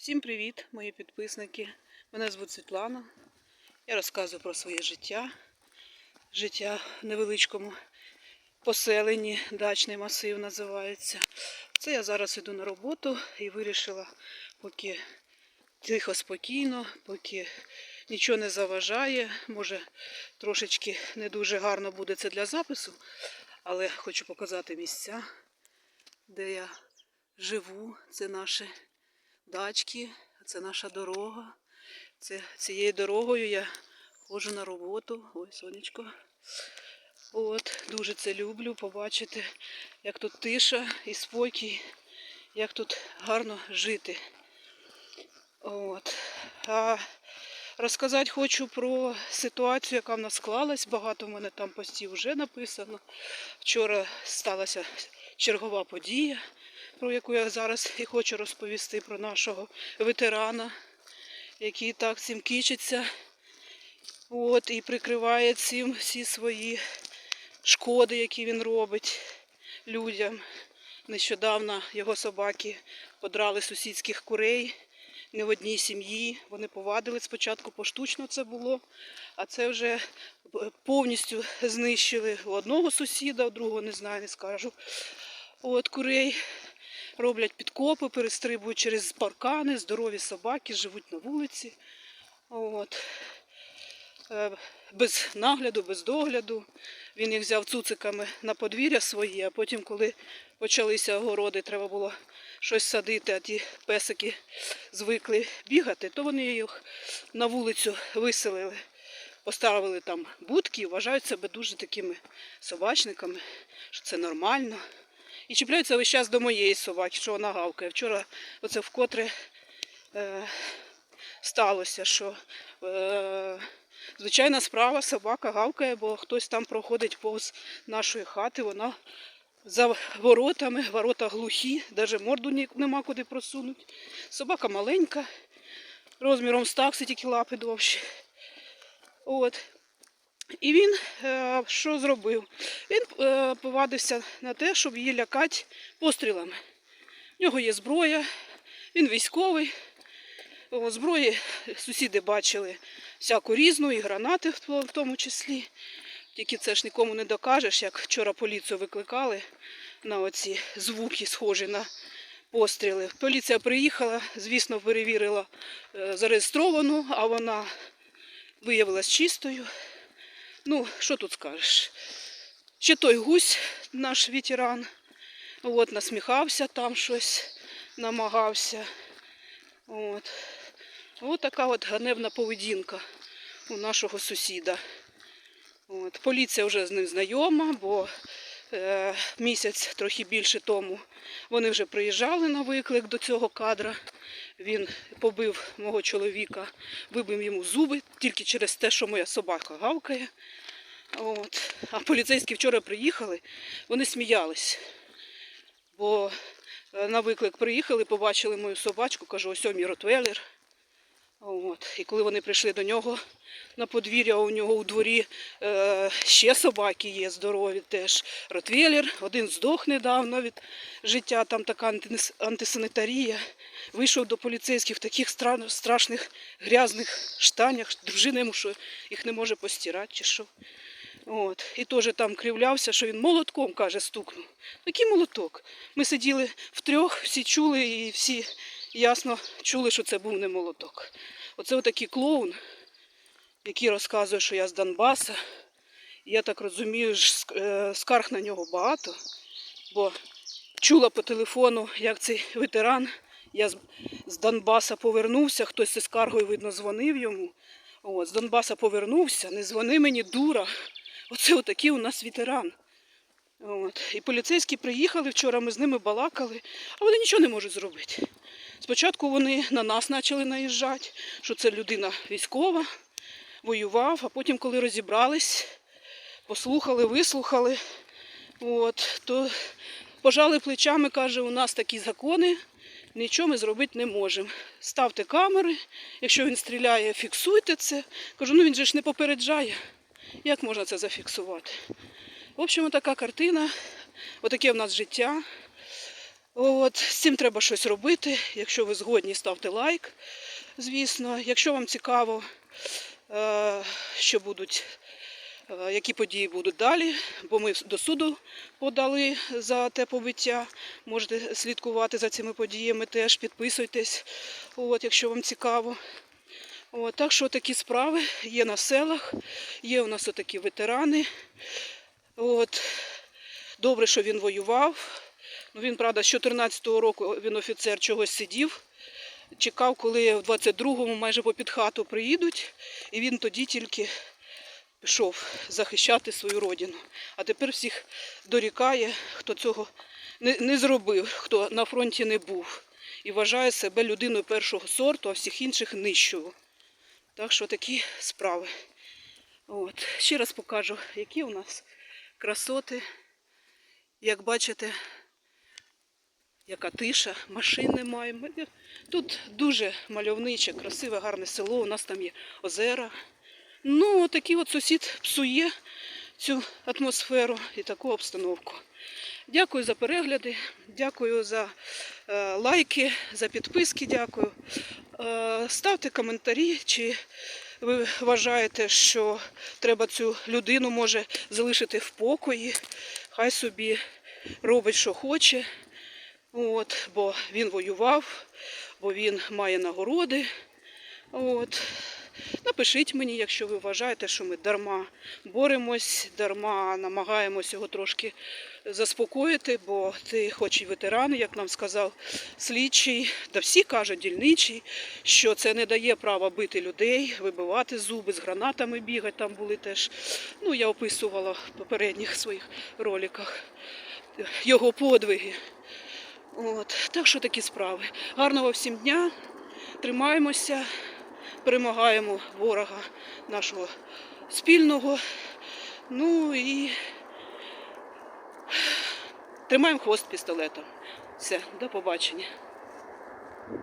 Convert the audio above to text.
Всім привіт, мої підписники. Мене звуть Світлана. Я розказую про своє життя. Життя в невеличкому поселенні, дачний масив називається. Це я зараз іду на роботу і вирішила, поки тихо, спокійно, поки нічого не заважає. Може, трошечки не дуже гарно буде це для запису, але хочу показати місця, де я живу. Це наше дачки, це наша дорога. Це цією дорогою я ходжу на роботу. Ой, сонечко. От, дуже це люблю побачити, як тут тиша і спокій, як тут гарно жити. От. А розказати хочу про ситуацію, яка в нас склалась. Багато в мене там постів вже написано. Вчора сталася чергова подія про яку я зараз і хочу розповісти про нашого ветерана, який так цим кичиться. От, і прикриває цим всі свої шкоди, які він робить людям. Нещодавно його собаки подрали сусідських курей не в одній сім'ї. Вони повадили спочатку поштучно це було, а це вже повністю знищили у одного сусіда, у другого не знаю, не скажу. От курей роблять підкопи, перестрибують через паркани, здорові собаки, живуть на вулиці. От. Е, Без нагляду, без догляду. Він їх взяв цуциками на подвір'я свої, а потім, коли почалися огороди, треба було щось садити, а ті песики звикли бігати, то вони їх на вулицю виселили. Поставили там будки і вважають себе дуже такими собачниками, що це нормально. І чіпляються весь час до моєї собаки, що вона гавкає. Вчора оце вкотре е, сталося, що е, звичайна справа, собака гавкає, бо хтось там проходить повз нашої хати, вона за воротами, ворота глухі, навіть морду нема куди просунути. Собака маленька, розміром з такси, тільки лапи довші. От. І він е, що зробив? Він е, повадився на те, щоб її лякати пострілами. В нього є зброя, він військовий. Зброї сусіди бачили всяку різну, і гранати в в тому числі. Тільки це ж нікому не докажеш, як вчора поліцію викликали на оці звуки, схожі на постріли. Поліція приїхала, звісно, перевірила е, зареєстровану, а вона виявилась чистою. Ну, що тут скажеш? Ще той гусь, наш ветеран, от, насміхався там щось, намагався. От. От така от ганебна поведінка у нашого сусіда. От. Поліція вже з ним знайома, бо е, місяць трохи більше тому вони вже приїжджали на виклик до цього кадра. Він побив мого чоловіка, вибив йому зуби тільки через те, що моя собака гавкає. От. А поліцейські вчора приїхали, вони сміялись. Бо е, на виклик приїхали, побачили мою собачку, кажу, ось мій ротвейлер. От. І коли вони прийшли до нього на подвір'я, у нього у дворі е, ще собаки є, здорові теж. Ротвейлер, один здох недавно від життя, там така антисанітарія. Вийшов до поліцейських в таких страшних грязних штанях, дружина йому, що їх не може постирати чи що. От. І теж там кривлявся, що він молотком, каже, стукнув. Який молоток? Ми сиділи втрьох, всі чули і всі ясно чули, що це був не молоток. Оце отакий клоун, який розказує, що я з Донбаса. Я так розумію, е, скарг на нього багато, бо чула по телефону, як цей ветеран. Я з Донбаса повернувся, хтось зі скаргою, видно, дзвонив йому. От, з Донбаса повернувся, не дзвони мені, дура. Оце отакий у нас ветеран. От. І поліцейські приїхали, вчора ми з ними балакали, а вони нічого не можуть зробити. Спочатку вони на нас почали наїжджати, що це людина військова, воював, а потім, коли розібрались, послухали, вислухали, от, то пожали плечами, каже, у нас такі закони, нічого ми зробити не можемо. Ставте камери, якщо він стріляє, фіксуйте це. Кажу, ну він же ж не попереджає. Як можна це зафіксувати? В общем, така картина, отаке в нас життя. От, з цим треба щось робити. Якщо ви згодні, ставте лайк, звісно. Якщо вам цікаво, е, що будуть, е, які події будуть далі, бо ми до суду подали за те побиття. Можете слідкувати за цими подіями теж, підписуйтесь, от, якщо вам цікаво. От, так що такі справи є на селах, є у нас отакі ветерани. От, добре, що він воював. Ну, він, правда, з 14-го року він офіцер чогось сидів. Чекав, коли в 22-му майже попід хату приїдуть, і він тоді тільки пішов захищати свою родину. А тепер всіх дорікає, хто цього не, не зробив, хто на фронті не був. І вважає себе людиною першого сорту, а всіх інших нижчою. Так що такі справи. От. Ще раз покажу, які у нас красоти. Як бачите, яка тиша, машин немає. Тут дуже мальовниче, красиве, гарне село. У нас там є озера. Ну, такий от сусід псує цю атмосферу і таку обстановку. Дякую за перегляди, дякую за е, лайки, за підписки. Дякую. Е, ставте коментарі, чи ви вважаєте, що треба цю людину може залишити в покої. Хай собі робить, що хоче. От, бо він воював, бо він має нагороди. От. Напишіть мені, якщо ви вважаєте, що ми дарма боремось, дарма намагаємось його трошки заспокоїти, бо ти, хоч і ветеран, як нам сказав слідчий, да всі кажуть дільничий, що це не дає права бити людей, вибивати зуби, з гранатами бігати там були теж. Ну, я описувала в попередніх своїх роликах його подвиги. От, так що такі справи. Гарного всім дня. Тримаємося, перемагаємо ворога нашого спільного. Ну і тримаємо хвост пістолетом. Все, до побачення.